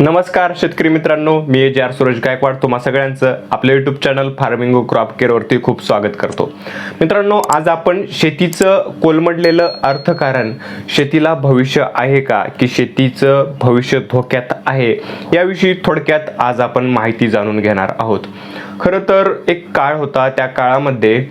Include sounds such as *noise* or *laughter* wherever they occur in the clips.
नमस्कार शेतकरी मित्रांनो. मी ए जे आर सुरेश गायकवाड. तुम्हा सगळ्यांचं आपलं यूट्यूब चॅनल फार्मिंग क्रॉप केअरवरती खूप स्वागत करतो. मित्रांनो आज आपण शेतीचं कोलमडलेलं अर्थकारण शेतीला भविष्य आहे का की शेतीचं भविष्य धोक्यात आहे याविषयी थोडक्यात आज आपण माहिती जाणून घेणार आहोत. खरं तर एक काळ होता त्या काळामध्ये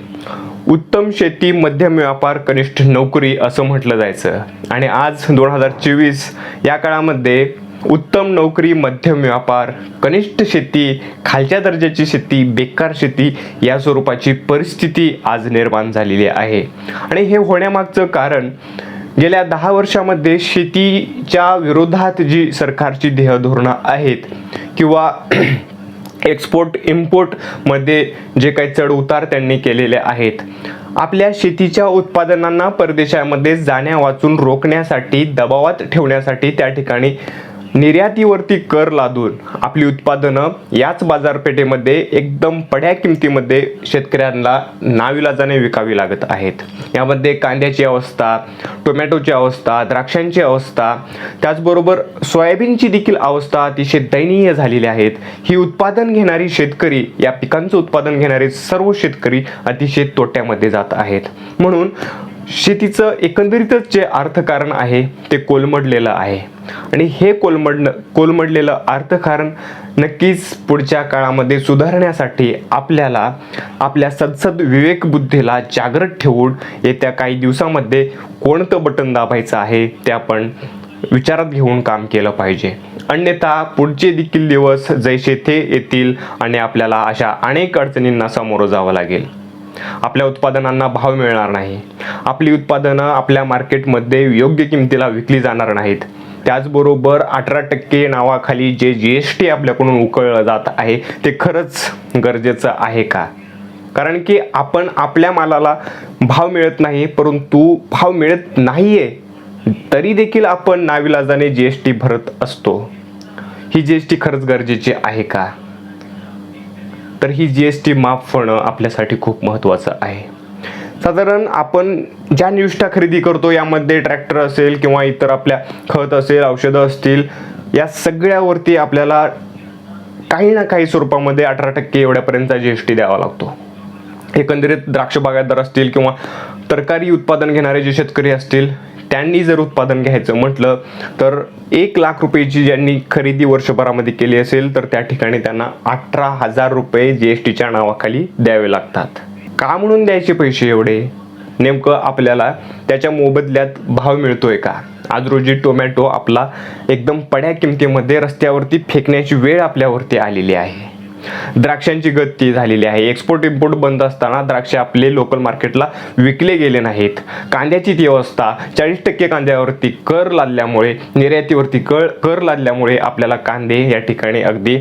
उत्तम शेती मध्यम व्यापार कनिष्ठ नोकरी असं म्हटलं जायचं. आणि आज दोन हजार चोवीस या काळामध्ये उत्तम नोकरी मध्यम व्यापार कनिष्ठ शेती खालच्या दर्जाची शेती बेकार शेती या स्वरूपाची परिस्थिती आज निर्माण झालेली आहे. आणि हे होण्यामागचं कारण गेल्या दहा वर्षामध्ये शेतीच्या विरोधात जी सरकारची ध्येयधोरणं आहेत किंवा *clears throat* एक्सपोर्ट इम्पोर्टमध्ये जे काही चढउतार त्यांनी केलेले आहेत आपल्या शेतीच्या उत्पादनांना परदेशामध्ये जाण्या वाचून रोखण्यासाठी दबावात ठेवण्यासाठी त्या ठिकाणी निर्यातीवरती कर लादून आपली उत्पादनं याच बाजारपेठेमध्ये एकदम पड्या किमतीमध्ये शेतकऱ्यांना नाविलाजाने विकावी लागत आहेत. यामध्ये कांद्याची अवस्था टोमॅटोची अवस्था द्राक्षांची अवस्था त्याचबरोबर सोयाबीनची देखील अवस्था अतिशय दयनीय झालेली आहेत. ही उत्पादन घेणारी शेतकरी या पिकांचं उत्पादन घेणारे सर्व शेतकरी अतिशय तोट्यामध्ये जात आहेत. म्हणून शेतीचं एकंदरीतच जे अर्थकारण आहे ते कोलमडलेलं आहे. आणि हे कोलमडणं कोलमडलेलं अर्थकारण नक्कीच पुढच्या काळामध्ये सुधारण्यासाठी आपल्याला आपल्या सदसद विवेकबुद्धीला जागृत ठेवून येत्या काही दिवसामध्ये कोणतं बटन दाबायचं आहे ते आपण विचारात घेऊन काम केलं पाहिजे. अन्यथा पुढचे देखील दिवस जैसे थे येतील आणि आपल्याला अशा अनेक अडचणींना सामोरं जावं लागेल. आपल्या उत्पादनांना भाव मिळणार नाही. आपली उत्पादनं आपल्या मार्केटमध्ये योग्य किमतीला विकली जाणार नाहीत. त्याचबरोबर अठरा टक्के नावाखाली जे जी एस टी आपल्याकडून उकळलं जात आहे ते खरंच गरजेचं आहे का? कारण की आपण आपल्या मालाला भाव मिळत नाही परंतु भाव मिळत नाही आहे तरी देखील आपण नाविलाजाने जी एस टी भरत असतो. ही जी एस टी खरंच गरजेची आहे का? तर ही जी एस टी माफ होणं आपल्यासाठी खूप महत्त्वाचं आहे. साधारण आपण ज्या निविष्ठा खरेदी करतो यामध्ये ट्रॅक्टर असेल किंवा इतर आपल्या खत असेल औषधं असतील या सगळ्यावरती आपल्याला काही ना काही स्वरूपामध्ये अठरा टक्के एवढ्यापर्यंतचा जी एस टी द्यावा लागतो. एकंदरीत द्राक्ष बागायतदार असतील किंवा तरकारी उत्पादन घेणारे जे शेतकरी असतील त्यांनी जर उत्पादन घ्यायचं म्हटलं तर एक लाख रुपयेची ज्यांनी खरेदी वर्षभरामध्ये केली असेल तर त्या ठिकाणी त्यांना अठरा हजार रुपये जी एस टीच्या नावाखाली द्यावे लागतात. का म्हणून द्यायचे पैसे एवढे? नेमकं आपल्याला त्याच्या मोबदल्यात भाव मिळतोय का? आज रोजी टोमॅटो आपला एकदम पड्या किमतीमध्ये रस्त्यावरती फेकण्याची वेळ आपल्यावरती आलेली आहे. द्राक्षांची गती झालेली आहे. एक्सपोर्ट इम्पोर्ट बंद असताना द्राक्षे आपले लोकल मार्केटला विकले गेले नाहीत. कांद्याची ती अवस्था चाळीस टक्के कांद्यावरती कर लादल्यामुळे निर्यातीवरती कर कर लादल्यामुळे आपल्याला कांदे या ठिकाणी अगदी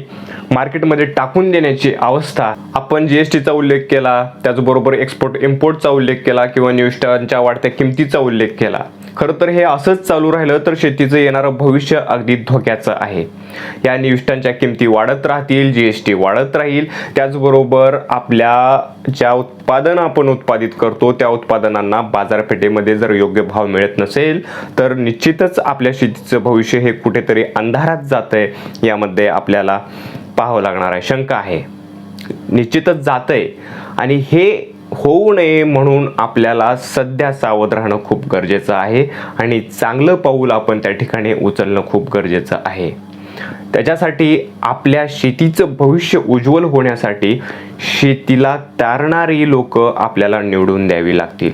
मार्केटमध्ये टाकून देण्याची अवस्था. आपण जी एस टीचा उल्लेख केला त्याचबरोबर एक्सपोर्ट इम्पोर्टचा उल्लेख केला किंवा निविष्ठांच्या वाढत्या किमतीचा उल्लेख केला. खरं तर हे असंच चालू राहिलं तर शेतीचं येणारं भविष्य अगदी धोक्याचं आहे. या निविष्ठांच्या किमती वाढत राहतील जी एस टी वाढत राहील. त्याचबरोबर आपल्या ज्या उत्पादन आपण उत्पादित करतो त्या उत्पादनांना बाजारपेठेमध्ये जर योग्य भाव मिळत नसेल तर निश्चितच आपल्या शेतीचं भविष्य हे कुठेतरी अंधारात जातंय यामध्ये आपल्याला पाहावं लागणार आहे. शंका आहे. निश्चितच जातंय. आणि हे होऊ नये म्हणून आपल्याला सध्या सावध राहणं खूप गरजेचं आहे आणि चांगलं पाऊल आपण त्या ठिकाणी उचलणं खूप गरजेचं आहे. त्याच्यासाठी आपल्या शेतीचं भविष्य उज्ज्वल होण्यासाठी शेतीला तारणारी लोक आपल्याला निवडून द्यावी लागतील.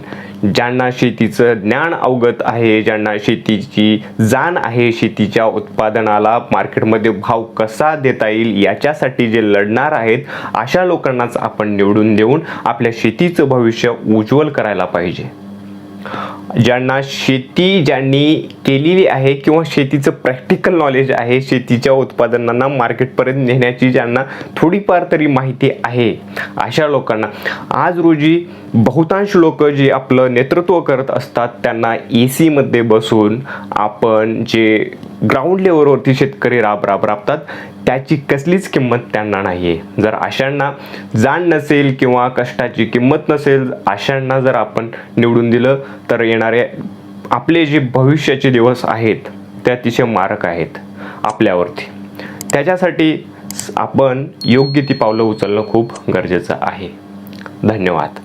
ज्यांना शेतीचं ज्ञान अवगत आहे ज्यांना शेतीची जाण आहे शेतीच्या उत्पादनाला मार्केटमध्ये भाव कसा देता येईल याच्यासाठी जे लढणार आहेत अशा लोकांनाच आपण निवडून देऊन आपल्या शेतीचं भविष्य उज्ज्वल करायला पाहिजे. ज्यांना शेती ज्यांनी केलेली आहे किंवा शेतीचं प्रॅक्टिकल नॉलेज आहे शेतीच्या उत्पादनांना मार्केटपर्यंत नेण्याची ज्यांना थोडीफार तरी माहिती आहे अशा लोकांना. आज रोजी बहुतांश लोक जे आपलं नेतृत्व करत असतात त्यांना ए सीमध्ये बसून आपण जे ग्राउंड लेवलवरती शेतकरी राब राब राबतात त्याची कसलीच किंमत त्यांना नाही आहे जर अशांना जाण नसेल किंवा कष्टाची किंमत नसेल अशांना जर आपण निवडून दिलं तर येणार आपले जे भविष्याचे दिवस आहेत ते अतिशय मारक आहेत आपल्यावरती. त्याच्यासाठी आपण योग्य ती पावलं उचलणं खूप गरजेचं आहे. धन्यवाद.